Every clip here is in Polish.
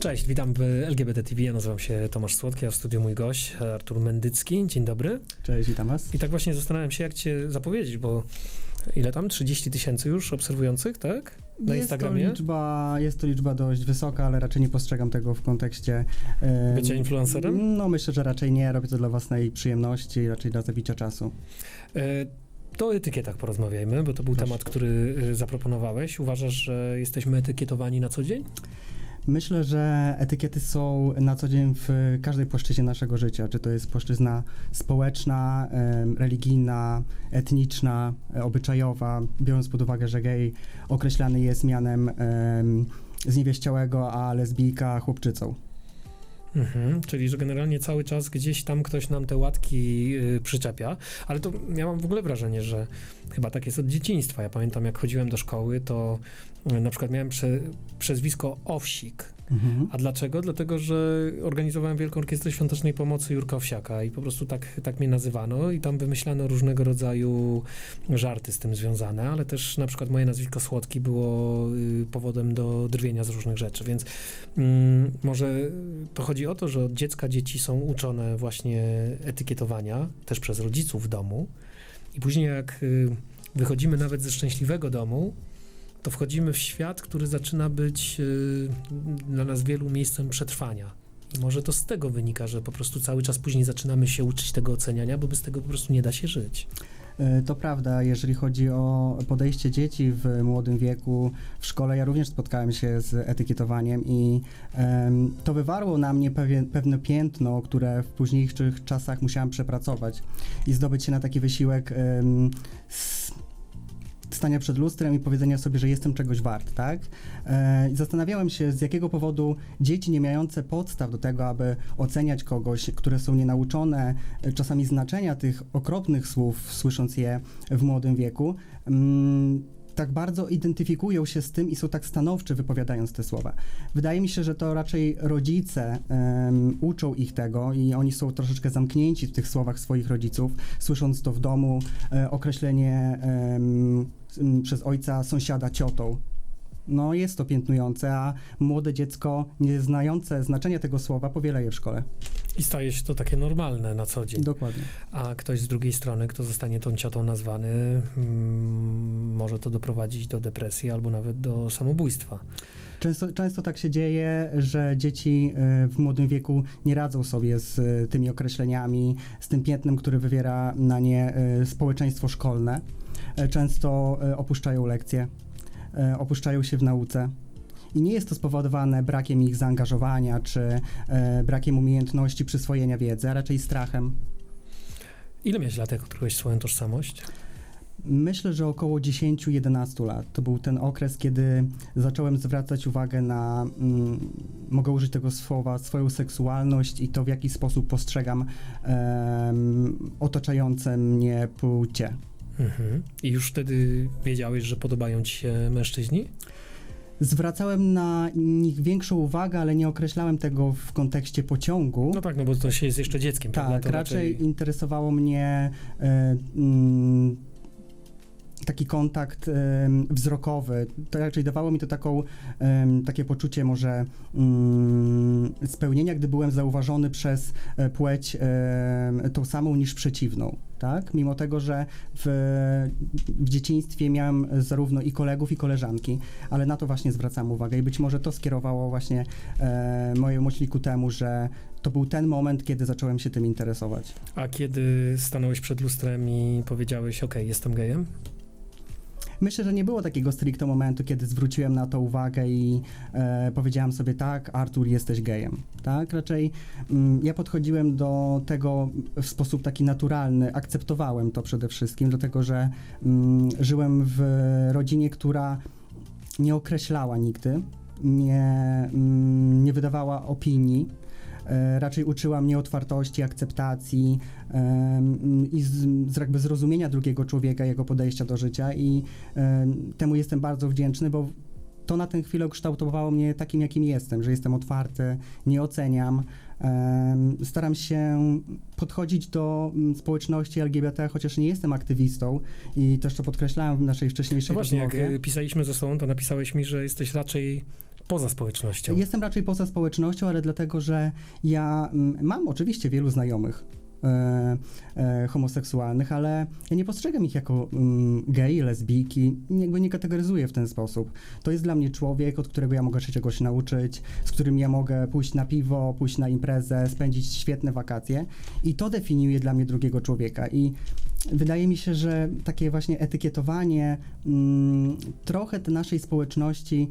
Cześć, witam w LGBT TV. Ja nazywam się Tomasz Słodki, a w studiu mój gość Artur Mendycki. Dzień dobry. Cześć, witam was. I tak właśnie zastanawiam się, jak cię zapowiedzieć, bo ile tam? 30 tysięcy już obserwujących, tak? Na jest Instagramie? To liczba, jest to liczba dość wysoka, ale raczej nie postrzegam tego w kontekście... em, Bycia influencerem? No myślę, że raczej nie. Robię to dla własnej przyjemności, raczej dla zabicia czasu. E, To o etykietach porozmawiajmy, bo to był Proszę. temat, który e, zaproponowałeś. Uważasz, że jesteśmy etykietowani na co dzień? Myślę, że etykiety są na co dzień w każdej płaszczyźnie naszego życia. Czy to jest płaszczyzna społeczna, religijna, etniczna, e, obyczajowa, biorąc pod uwagę, że gej określany jest mianem em, zniewieściałego, a lesbijka chłopczycą. Mhm, czyli, że generalnie cały czas gdzieś tam ktoś nam te łatki y, przyczepia, ale to ja mam w ogóle wrażenie, że chyba tak jest od dzieciństwa. Ja pamiętam, jak chodziłem do szkoły, to na przykład miałem prze, przezwisko Owsik. Mhm. A dlaczego? Dlatego, że organizowałem Wielką Orkiestrę Świątecznej Pomocy Jurka Owsiaka i po prostu tak, tak mnie nazywano i tam wymyślano różnego rodzaju żarty z tym związane, ale też na przykład moje nazwisko Słodki było y, powodem do drwienia z różnych rzeczy, więc mm, może to chodzi o to, że od dziecka dzieci są uczone właśnie etykietowania, też przez rodziców w domu i później jak y, wychodzimy nawet ze szczęśliwego domu, to wchodzimy w świat, który zaczyna być y, dla nas wielu miejscem przetrwania. Może to z tego wynika, że po prostu cały czas później zaczynamy się uczyć tego oceniania, bo bez tego po prostu nie da się żyć. E, To prawda, jeżeli chodzi o podejście dzieci w młodym wieku w szkole, ja również spotkałem się z etykietowaniem i em, to wywarło na mnie pewien, pewne piętno, które w późniejszych czasach musiałem przepracować i zdobyć się na taki wysiłek s- stania przed lustrem i powiedzenia sobie, że jestem czegoś wart, tak? E, zastanawiałem się, z jakiego powodu dzieci nie mające podstaw do tego, aby oceniać kogoś, które są nienauczone e, czasami znaczenia tych okropnych słów, słysząc je w młodym wieku, mm, tak bardzo identyfikują się z tym i są tak stanowczy wypowiadając te słowa. Wydaje mi się, że to raczej rodzice em, uczą ich tego i oni są troszeczkę zamknięci w tych słowach swoich rodziców, słysząc to w domu, e, określenie em, m, przez ojca sąsiada ciotą. No jest to piętnujące, a młode dziecko, nie znające znaczenia tego słowa, powiela je w szkole. I staje się to takie normalne na co dzień. Dokładnie. A ktoś z drugiej strony, kto zostanie tą ciotą nazwany, mm, może to doprowadzić do depresji albo nawet do samobójstwa. Często, często tak się dzieje, że dzieci e, w młodym wieku nie radzą sobie z e, tymi określeniami, z tym piętnem, który wywiera na nie e, społeczeństwo szkolne. Często opuszczają lekcje, opuszczają się w nauce. I nie jest to spowodowane brakiem ich zaangażowania czy brakiem umiejętności przyswojenia wiedzy, a raczej strachem. Ile miałeś lat, jak odkryłeś swoją tożsamość? Myślę, że około 10-11 lat. To był ten okres, kiedy zacząłem zwracać uwagę na, mm, mogę użyć tego słowa, swoją seksualność i to, w jaki sposób postrzegam em, otaczające mnie płcie. Mhm. I już wtedy wiedziałeś, że podobają ci się mężczyźni? Zwracałem na nich większą uwagę, ale nie określałem tego w kontekście pociągu. No tak, no bo to się jest jeszcze dzieckiem, prawda? Tak, raczej interesowało mnie e, mm, taki kontakt em, wzrokowy. To raczej dawało mi to taką, em, takie poczucie może mm, spełnienia, gdy byłem zauważony przez e, płeć tą samą niż przeciwną. Tak? Mimo tego, że w, w dzieciństwie miałem zarówno i kolegów, i koleżanki, ale na to właśnie zwracam uwagę i być może to skierowało właśnie e, moje myśli ku temu, że to był ten moment, kiedy zacząłem się tym interesować. A kiedy stanąłeś przed lustrem i powiedziałeś, okej, jestem gejem? Myślę, że nie było takiego stricto momentu, kiedy zwróciłem na to uwagę i e, powiedziałem sobie tak, Artur, jesteś gejem. Tak? Raczej mm, ja podchodziłem do tego w sposób taki naturalny, akceptowałem to przede wszystkim, dlatego że mm, żyłem w rodzinie, która nie określała nigdy, nie, mm, nie wydawała opinii. E, raczej uczyła mnie otwartości, akceptacji i z, jakby zrozumienia drugiego człowieka, jego podejścia do życia i em, temu jestem bardzo wdzięczny, bo to na tę chwilę kształtowało mnie takim, jakim jestem, że jestem otwarty, nie oceniam. staram się podchodzić do mm, społeczności LGBT, chociaż nie jestem aktywistą i też to podkreślałem w naszej No wcześniejszej właśnie, jak rozmowie. y, pisaliśmy ze sobą, to napisałeś mi, że jesteś raczej Poza społecznością. Jestem raczej poza społecznością, ale dlatego, że ja mm, mam oczywiście wielu znajomych e, e, homoseksualnych, ale ja nie postrzegam ich jako mm, gej, lesbijki, jakby nie kategoryzuję w ten sposób. To jest dla mnie człowiek, od którego ja mogę się czegoś nauczyć, z którym ja mogę pójść na piwo, pójść na imprezę, spędzić świetne wakacje i to definiuje dla mnie drugiego człowieka i Wydaje mi się, że takie właśnie etykietowanie mm, trochę naszej społeczności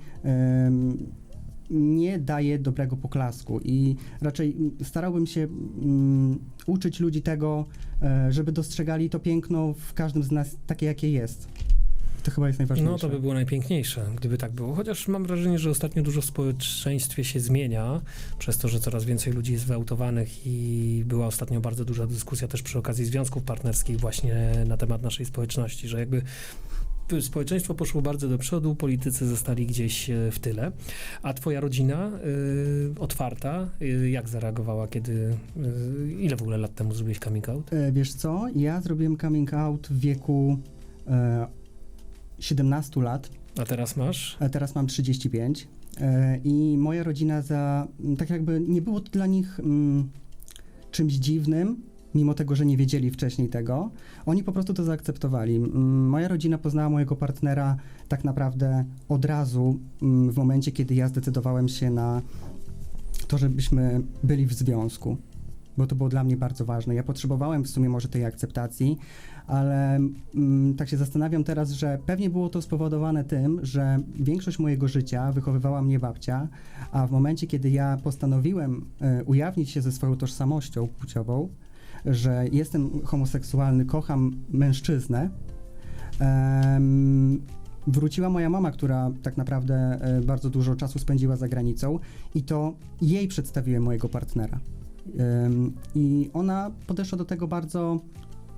nie daje dobrego poklasku i raczej starałbym się mm, uczyć ludzi tego, e, żeby dostrzegali to piękno w każdym z nas takie, jakie jest. To chyba jest najważniejsze. No to by było najpiękniejsze, gdyby tak było. Chociaż mam wrażenie, że ostatnio dużo w społeczeństwie się zmienia, przez to, że coraz więcej ludzi jest wyautowanych i była ostatnio bardzo duża dyskusja też przy okazji związków partnerskich właśnie na temat naszej społeczności, że jakby społeczeństwo poszło bardzo do przodu, politycy zostali gdzieś e, w tyle. A twoja rodzina y, otwarta, y, jak zareagowała, kiedy, y, ile w ogóle lat temu zrobiłeś coming out? Wiesz co, ja zrobiłem coming out w wieku e, 17 lat, A teraz masz? a teraz mam 35 e, i moja rodzina za, tak jakby nie było to dla nich mm, czymś dziwnym, mimo tego, że nie wiedzieli wcześniej tego, oni po prostu to zaakceptowali. Moja rodzina poznała mojego partnera tak naprawdę od razu, w momencie, kiedy ja zdecydowałem się na to, żebyśmy byli w związku, bo to było dla mnie bardzo ważne. Ja potrzebowałem w sumie może tej akceptacji, ale mm, tak się zastanawiam teraz, że pewnie było to spowodowane tym, że większość mojego życia wychowywała mnie babcia, a w momencie, kiedy ja postanowiłem e, ujawnić się ze swoją tożsamością płciową, że jestem homoseksualny, kocham mężczyznę, em, wróciła moja mama, która tak naprawdę e, bardzo dużo czasu spędziła za granicą i to jej przedstawiłem mojego partnera. Em, I ona podeszła do tego bardzo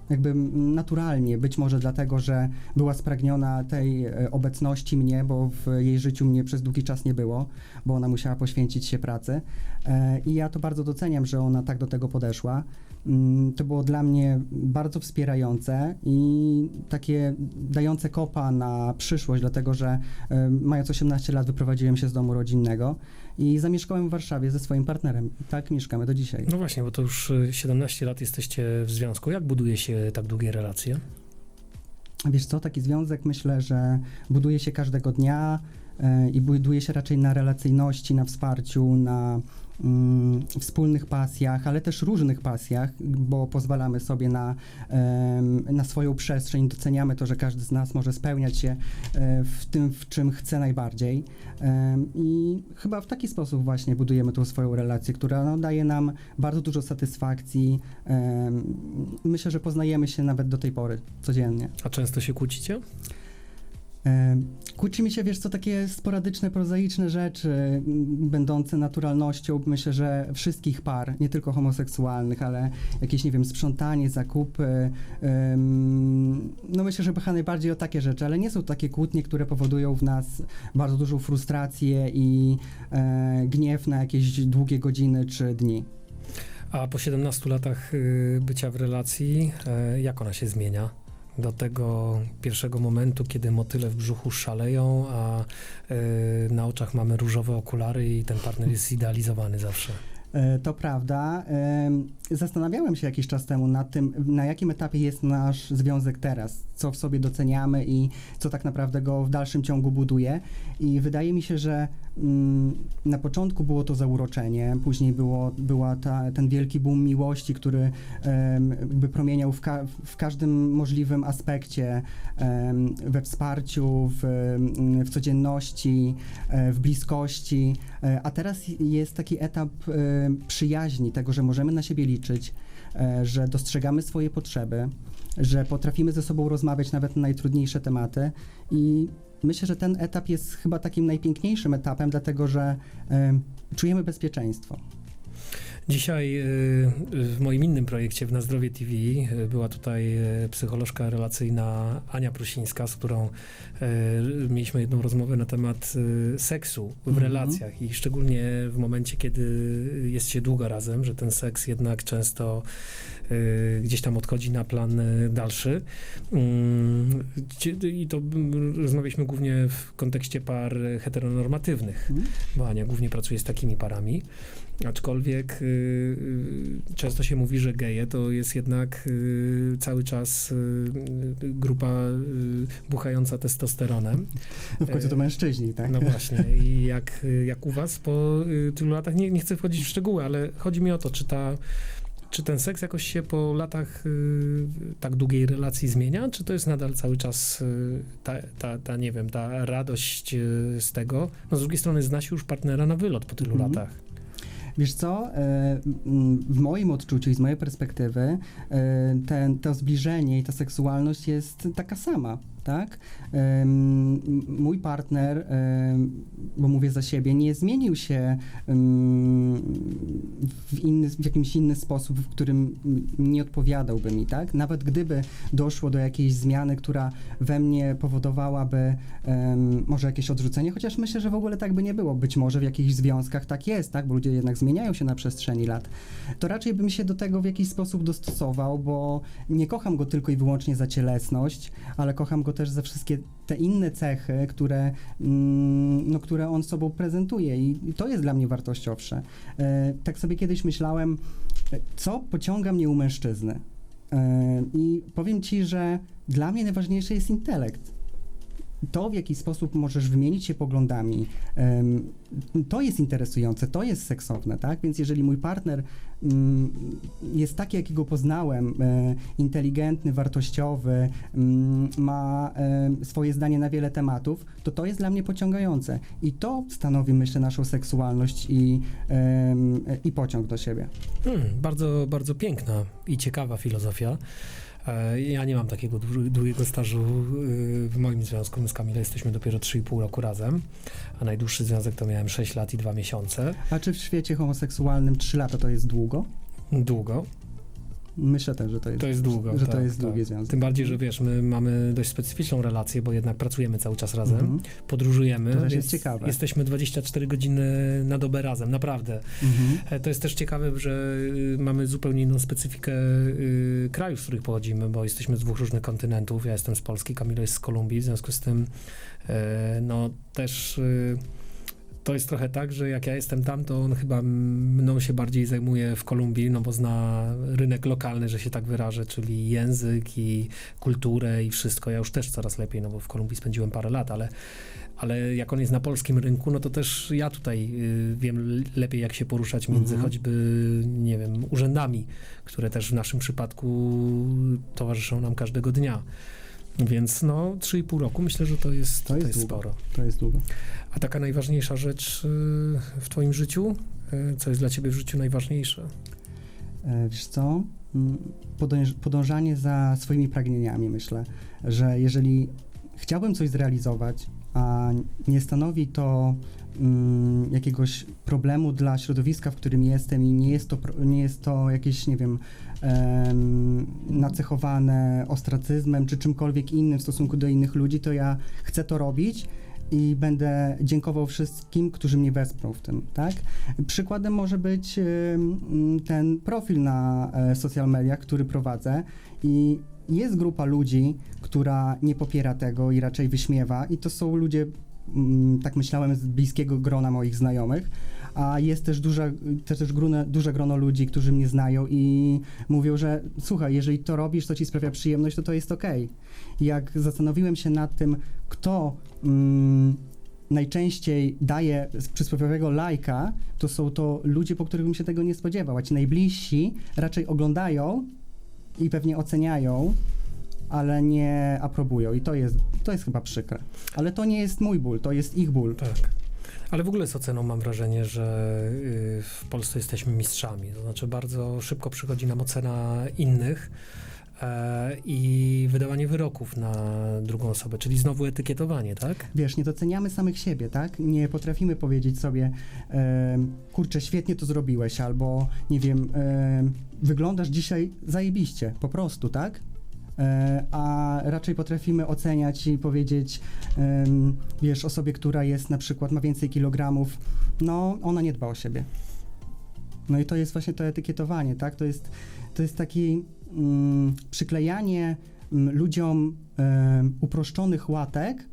jakby naturalnie, być może dlatego, że była spragniona tej e, obecności mnie, bo w jej życiu mnie przez długi czas nie było, bo ona musiała poświęcić się pracy. E, I ja to bardzo doceniam, że ona tak do tego podeszła. Mm, To było dla mnie bardzo wspierające i takie dające kopa na przyszłość, dlatego że e, mając 18 lat wyprowadziłem się z domu rodzinnego i zamieszkałem w Warszawie ze swoim partnerem. Tak mieszkamy do dzisiaj. No właśnie, bo to już y, 17 lat jesteście w związku. Jak buduje się tak długie relacje? Wiesz co, taki związek myślę, że buduje się każdego dnia e, i buduje się raczej na relacyjności, na wsparciu, na wspólnych pasjach, ale też różnych pasjach, bo pozwalamy sobie na, na swoją przestrzeń, doceniamy to, że każdy z nas może spełniać się e, w tym, w czym chce najbardziej. I chyba w taki sposób właśnie budujemy tą swoją relację, która no, daje nam bardzo dużo satysfakcji. Myślę, że poznajemy się nawet do tej pory codziennie. A często się kłócicie? E, Kłócimy się, wiesz co, takie sporadyczne, prozaiczne rzeczy, m, będące naturalnością, myślę, że wszystkich par, nie tylko homoseksualnych, ale jakieś, nie wiem, sprzątanie, zakupy. No myślę, że chyba najbardziej o takie rzeczy, ale nie są takie kłótnie, które powodują w nas bardzo dużą frustrację i e, gniew na jakieś długie godziny czy dni. A po 17 latach y, bycia w relacji, e, jak ona się zmienia? Do tego pierwszego momentu, kiedy motyle w brzuchu szaleją, a y, na oczach mamy różowe okulary i ten partner jest zidealizowany zawsze. E, To prawda. Em, Zastanawiałem się jakiś czas temu nad tym, na jakim etapie jest nasz związek teraz, co w sobie doceniamy i co tak naprawdę go w dalszym ciągu buduje. I wydaje mi się, że mm, na początku było to zauroczenie, później było, była ta, ten wielki boom miłości, który jakby promieniał w, ka- w każdym możliwym aspekcie, we wsparciu, w, w codzienności, e, w bliskości. E, A teraz jest taki etap e, przyjaźni, tego, że możemy na siebie liczyć, e, że dostrzegamy swoje potrzeby, że potrafimy ze sobą rozmawiać nawet na najtrudniejsze tematy i myślę, że ten etap jest chyba takim najpiękniejszym etapem, dlatego że czujemy bezpieczeństwo. Dzisiaj y, w moim innym projekcie w Na Zdrowie TV y, była tutaj y, psycholożka relacyjna Ania Prusińska, z którą mieliśmy jedną rozmowę na temat seksu w Mhm. relacjach i szczególnie w momencie, kiedy jest się długo razem, że ten seks jednak często gdzieś tam odchodzi na plan dalszy. Mm, I to mm, rozmawialiśmy głównie w kontekście par heteronormatywnych Mhm. bo Ania głównie pracuje z takimi parami, aczkolwiek często się mówi, że geje to jest jednak y, cały czas y, y, grupa y, buchająca testosteronem. No w końcu to E, mężczyźni, tak? No właśnie, i jak, y, jak u was po y, tylu latach, nie, nie chcę wchodzić w szczegóły, ale chodzi mi o to, czy ta czy ten seks jakoś się po latach y, tak długiej relacji zmienia, czy to jest nadal cały czas y, ta, ta, ta, nie wiem, ta radość y, z tego? No z drugiej strony zna się już partnera na wylot po tylu Mhm. latach. Wiesz co, e, m, w moim odczuciu i z mojej perspektywy e, ten, to zbliżenie i ta seksualność jest taka sama, tak? Mój partner, bo mówię za siebie, nie zmienił się w, inny, w jakimś inny sposób, w którym nie odpowiadałby mi, tak? Nawet gdyby doszło do jakiejś zmiany, która we mnie powodowałaby może jakieś odrzucenie, chociaż myślę, że w ogóle tak by nie było. Być może w jakichś związkach tak jest, tak? Bo ludzie jednak zmieniają się na przestrzeni lat. To raczej bym się do tego w jakiś sposób dostosował, bo nie kocham go tylko i wyłącznie za cielesność, ale kocham go też za wszystkie te inne cechy, które, mm, no, które on sobą prezentuje i, to jest dla mnie wartościowsze. E, tak sobie kiedyś myślałem, co pociąga mnie u mężczyzny. E, I powiem ci, że dla mnie najważniejszy jest intelekt. To, w jaki sposób możesz wymienić się poglądami, to jest interesujące, to jest seksowne, tak? Więc jeżeli mój partner mm, jest taki, jakiego poznałem, e, inteligentny, wartościowy, mm, ma e, swoje zdanie na wiele tematów, to to jest dla mnie pociągające. I to stanowi, myślę, naszą seksualność i, i pociąg do siebie. Hmm, bardzo, bardzo piękna i ciekawa filozofia. E, Ja nie mam takiego dłu- długiego stażu y, w moim związku. My z Kamilą jesteśmy dopiero 3,5 roku razem, a najdłuższy związek to miałem 6 lat i 2 miesiące. A czy w świecie homoseksualnym 3 lata to jest długo? Długo. Myślę też, że to jest, To jest długo. że tak, to jest tak. długi związek. Tym bardziej, że wiesz, my mamy dość specyficzną relację, bo jednak pracujemy cały czas razem, Mhm. podróżujemy. To też jest ciekawe. Jesteśmy 24 godziny na dobę razem, naprawdę. Mhm. E, To jest też ciekawe, że y, mamy zupełnie inną specyfikę y, krajów, z których pochodzimy, bo jesteśmy z dwóch różnych kontynentów. Ja jestem z Polski, Kamilo jest z Kolumbii, w związku z tym e, no też y, to jest trochę tak, że jak ja jestem tam, to on chyba mną się bardziej zajmuje w Kolumbii, no bo zna rynek lokalny, że się tak wyrażę, czyli język i kulturę i wszystko. Ja już też coraz lepiej, no bo w Kolumbii spędziłem parę lat, ale ale jak on jest na polskim rynku, no to też ja tutaj y, wiem lepiej, jak się poruszać między Mhm. choćby, nie wiem, urzędami, które też w naszym przypadku towarzyszą nam każdego dnia. Więc no, 3,5 roku myślę, że to jest, to jest jest, długo. sporo. To jest długo. A taka najważniejsza rzecz y, w Twoim życiu? Y, Co jest dla Ciebie w życiu najważniejsze? E, Wiesz co? Mm, Podąż, podążanie za swoimi pragnieniami, myślę, że jeżeli chciałbym coś zrealizować, a nie stanowi to mm, jakiegoś problemu dla środowiska, w którym jestem i nie jest to, nie jest to jakieś, nie wiem, em, nacechowane ostracyzmem czy czymkolwiek innym w stosunku do innych ludzi, to ja chcę to robić i będę dziękował wszystkim, którzy mnie wesprą w tym, tak? Przykładem może być ten profil na e, social mediach, który prowadzę i jest grupa ludzi, która nie popiera tego i raczej wyśmiewa i to są ludzie, tak myślałem, z bliskiego grona moich znajomych, a jest też, duża, też, też grono, duże grono ludzi, którzy mnie znają i mówią, że słuchaj, jeżeli to robisz, to ci sprawia przyjemność, to to jest okej. Jak zastanowiłem się nad tym, kto mm, najczęściej daje przysłowiowego lajka, to są to ludzie, po których bym się tego nie spodziewał, a ci najbliżsi raczej oglądają i pewnie oceniają, ale nie aprobują. I to jest, to jest chyba przykre. Ale to nie jest mój ból, to jest ich ból. Tak. Ale w ogóle z oceną mam wrażenie, że y, w Polsce jesteśmy mistrzami. To znaczy bardzo szybko przychodzi nam ocena innych. e, i wydawanie wyroków na drugą osobę, czyli znowu etykietowanie, tak? Wiesz, nie doceniamy samych siebie, tak? Nie potrafimy powiedzieć sobie, em, kurczę, świetnie to zrobiłeś, albo nie wiem, em, wyglądasz dzisiaj zajebiście, po prostu, tak? E, a raczej potrafimy oceniać i powiedzieć, wiesz, osobie, która jest na przykład, ma więcej kilogramów, no, ona nie dba o siebie. No i to jest właśnie to etykietowanie, tak? To jest, to jest taki mm, przyklejanie mm, ludziom em, uproszczonych łatek,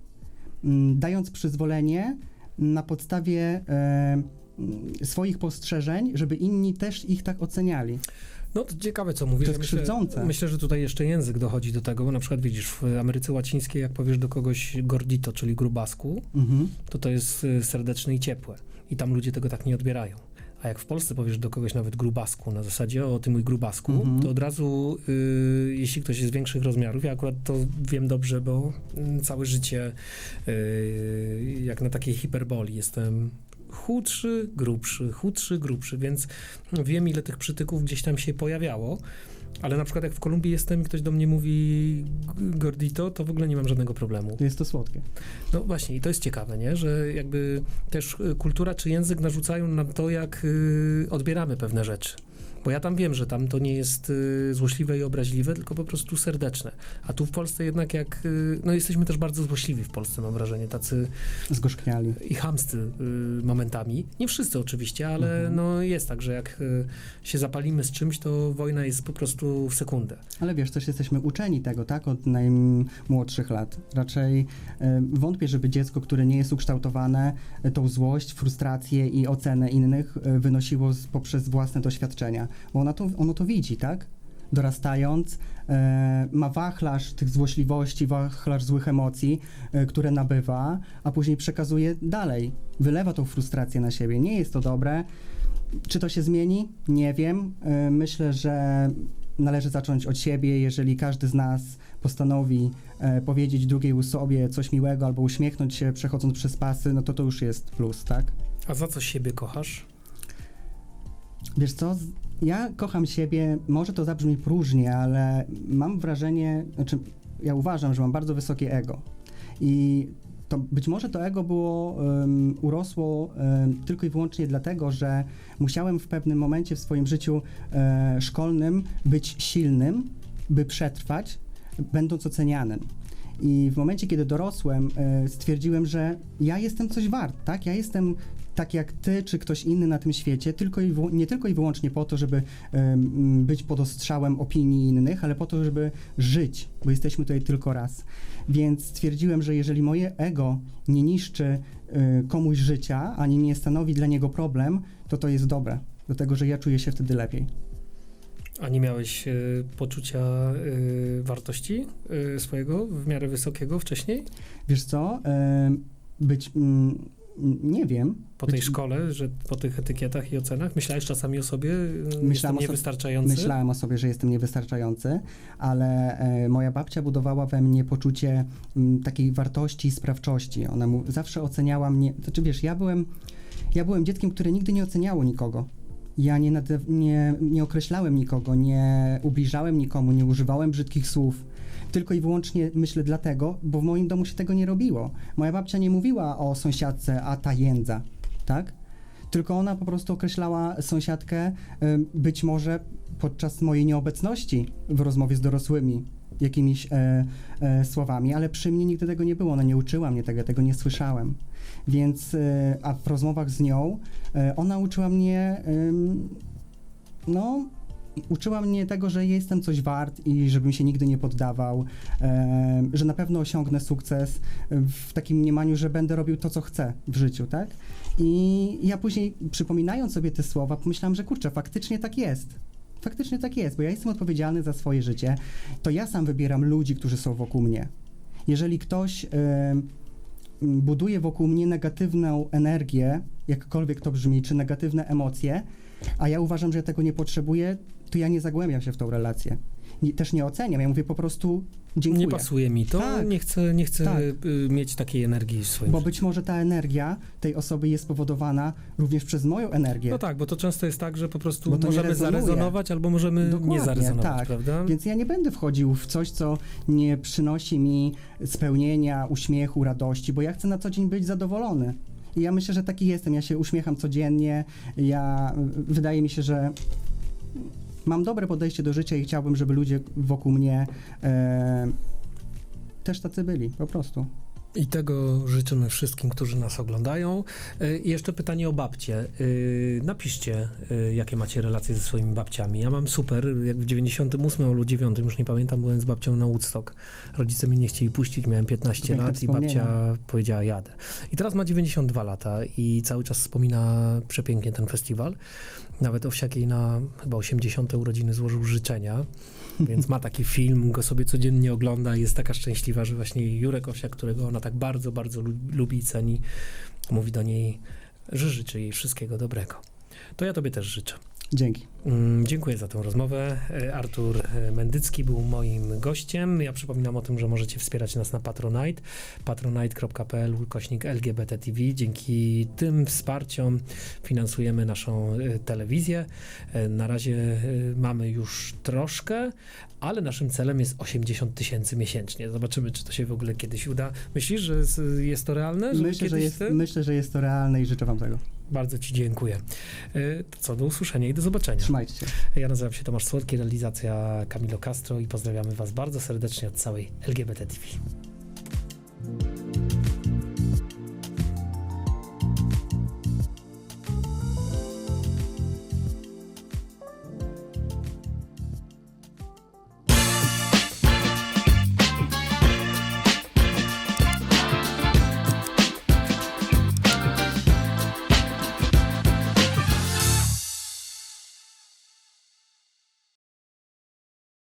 mm, dając przyzwolenie na podstawie mm, swoich postrzeżeń, żeby inni też ich tak oceniali. No to ciekawe, co mówisz. To jest myślę, krzywdzące. myślę, że tutaj jeszcze język dochodzi do tego, bo na przykład widzisz, w Ameryce Łacińskiej, jak powiesz do kogoś gordito, czyli grubasku, Mhm. to to jest y, serdeczne i ciepłe. I tam ludzie tego tak nie odbierają. A jak w Polsce powiesz do kogoś nawet grubasku, na zasadzie o ty mój grubasku, Mhm. to od razu, y, jeśli ktoś jest większych rozmiarów, ja akurat to wiem dobrze, bo mm, całe życie, y, jak na takiej hiperboli, jestem chudszy, grubszy, chudszy, grubszy, więc wiem, ile tych przytyków gdzieś tam się pojawiało. Ale na przykład jak w Kolumbii jestem i ktoś do mnie mówi gordito, to w ogóle nie mam żadnego problemu. Jest to słodkie. No właśnie, i to jest ciekawe, nie? że jakby też y, kultura czy język narzucają nam to, jak y, odbieramy pewne rzeczy. Bo ja tam wiem, że tam to nie jest y, złośliwe i obraźliwe, tylko po prostu serdeczne. A tu w Polsce jednak jak, y, no jesteśmy też bardzo złośliwi w Polsce, mam wrażenie, tacy Zgorzkniali. i chamscy y, momentami. Nie wszyscy oczywiście, ale Mhm. no jest tak, że jak się zapalimy z czymś, to wojna jest po prostu w sekundę. Ale wiesz, też jesteśmy uczeni tego, tak, od najmłodszych lat. Raczej wątpię, żeby dziecko, które nie jest ukształtowane, tą złość, frustrację i ocenę innych wynosiło poprzez własne doświadczenia, bo ona to, ono to widzi, tak? Dorastając, e, ma wachlarz tych złośliwości, wachlarz złych emocji, e, które nabywa, a później przekazuje dalej, wylewa tą frustrację na siebie. Nie jest to dobre. Czy to się zmieni? Nie wiem. E, Myślę, że należy zacząć od siebie. Jeżeli każdy z nas postanowi e, powiedzieć drugiej osobie coś miłego albo uśmiechnąć się przechodząc przez pasy, no to to już jest plus, tak? A za co siebie kochasz? Wiesz co, ja kocham siebie, może to zabrzmi próżnie, ale mam wrażenie, znaczy ja uważam, że mam bardzo wysokie ego. I to być może to ego było, um, urosło um, tylko i wyłącznie dlatego, że musiałem w pewnym momencie w swoim życiu e, szkolnym być silnym, by przetrwać, będąc ocenianym. I w momencie, kiedy dorosłem, e, stwierdziłem, że ja jestem coś wart, tak? Ja jestem tak jak ty czy ktoś inny na tym świecie, tylko i nie tylko i wyłącznie po to, żeby em, być pod ostrzałem opinii innych, ale po to, żeby żyć, bo jesteśmy tutaj tylko raz. Więc stwierdziłem, że jeżeli moje ego nie niszczy y, komuś życia, ani nie stanowi dla niego problem, to to jest dobre. Dlatego, że ja czuję się wtedy lepiej. A nie miałeś y, poczucia y, wartości y, swojego w miarę wysokiego wcześniej? Wiesz co? Być. Mm, nie wiem. Po tej Być- szkole, że po tych etykietach i ocenach? Myślałeś czasami o sobie, y, jestem o sobie- niewystarczający? Myślałem o sobie, że jestem niewystarczający, ale e, moja babcia budowała we mnie poczucie m, takiej wartości i sprawczości. Ona mu, zawsze oceniała mnie. Znaczy wiesz, ja byłem, ja byłem dzieckiem, które nigdy nie oceniało nikogo. Ja nie, nade, nie, nie określałem nikogo, nie ubliżałem nikomu, nie używałem brzydkich słów. Tylko i wyłącznie myślę dlatego, bo w moim domu się tego nie robiło. Moja babcia nie mówiła o sąsiadce, a ta jędza, tak? Tylko ona po prostu określała sąsiadkę być może podczas mojej nieobecności w rozmowie z dorosłymi jakimiś e, e, słowami, ale przy mnie nigdy tego nie było. Ona nie uczyła mnie tego, tego nie słyszałem. Więc, e, a w rozmowach z nią e, ona uczyła mnie, no, uczyła mnie tego, że jestem coś wart i żebym się nigdy nie poddawał, em, że na pewno osiągnę sukces w takim mniemaniu, że będę robił to, co chcę w życiu, tak? I ja później, przypominając sobie te słowa, pomyślałam, że kurczę, faktycznie tak jest. Faktycznie tak jest, bo ja jestem odpowiedzialny za swoje życie. To ja sam wybieram ludzi, którzy są wokół mnie. Jeżeli ktoś buduje wokół mnie negatywną energię, jakkolwiek to brzmi, czy negatywne emocje, a ja uważam, że ja tego nie potrzebuję, to ja nie zagłębiam się w tą relację. nie, też nie oceniam. Ja mówię po prostu dziękuję. Nie pasuje mi to, Tak. nie chcę, nie chcę Tak. y, mieć takiej energii w swoim Bo życiu. być może ta energia tej osoby jest spowodowana również przez moją energię. No tak, bo to często jest tak, że po prostu możemy zarezonować albo możemy nie Dokładnie, zarezonować, tak. prawda? Więc ja nie będę wchodził w coś, co nie przynosi mi spełnienia, uśmiechu, radości, bo ja chcę na co dzień być zadowolony. I ja myślę, że taki jestem. Ja się uśmiecham codziennie. Ja wydaje mi się, że mam dobre podejście do życia i chciałbym, żeby ludzie wokół mnie e, też tacy byli, po prostu. I tego życzymy wszystkim, którzy nas oglądają. Y, I jeszcze pytanie o babcie. Y, Napiszcie, y, jakie macie relacje ze swoimi babciami. Ja mam super, jak w 98 albo 9, już nie pamiętam, byłem z babcią na Woodstock. Rodzice mnie nie chcieli puścić, miałem 15 Piękne lat i babcia powiedziała jadę. I teraz ma 92 lata i cały czas wspomina przepięknie ten festiwal. Nawet Owsiak na chyba 80 urodziny złożył życzenia, więc ma taki film, go sobie codziennie ogląda i jest taka szczęśliwa, że właśnie Jurek Owsiak, którego ona tak bardzo, bardzo lu- lubi i ceni, mówi do niej, że życzy jej wszystkiego dobrego. To ja tobie też życzę. Dzięki. Mm, Dziękuję za tę rozmowę. E, Artur e, Mendycki był moim gościem. Ja przypominam o tym, że możecie wspierać nas na Patronite, patronite.pl ukośnik LGBT TV. Dzięki tym wsparciom finansujemy naszą e, telewizję. Na razie mamy już troszkę, ale naszym celem jest 80 tysięcy miesięcznie. Zobaczymy, czy to się w ogóle kiedyś uda. Myślisz, że jest to realne? Myślę że, jest, myślę, że jest to realne i życzę Wam tego. Bardzo Ci dziękuję. E, To co, do usłyszenia i do zobaczenia. Trzymajcie się. Ja nazywam się Tomasz Słodki, realizacja Camilo Castro i pozdrawiamy Was bardzo serdecznie od całej LGBT TV.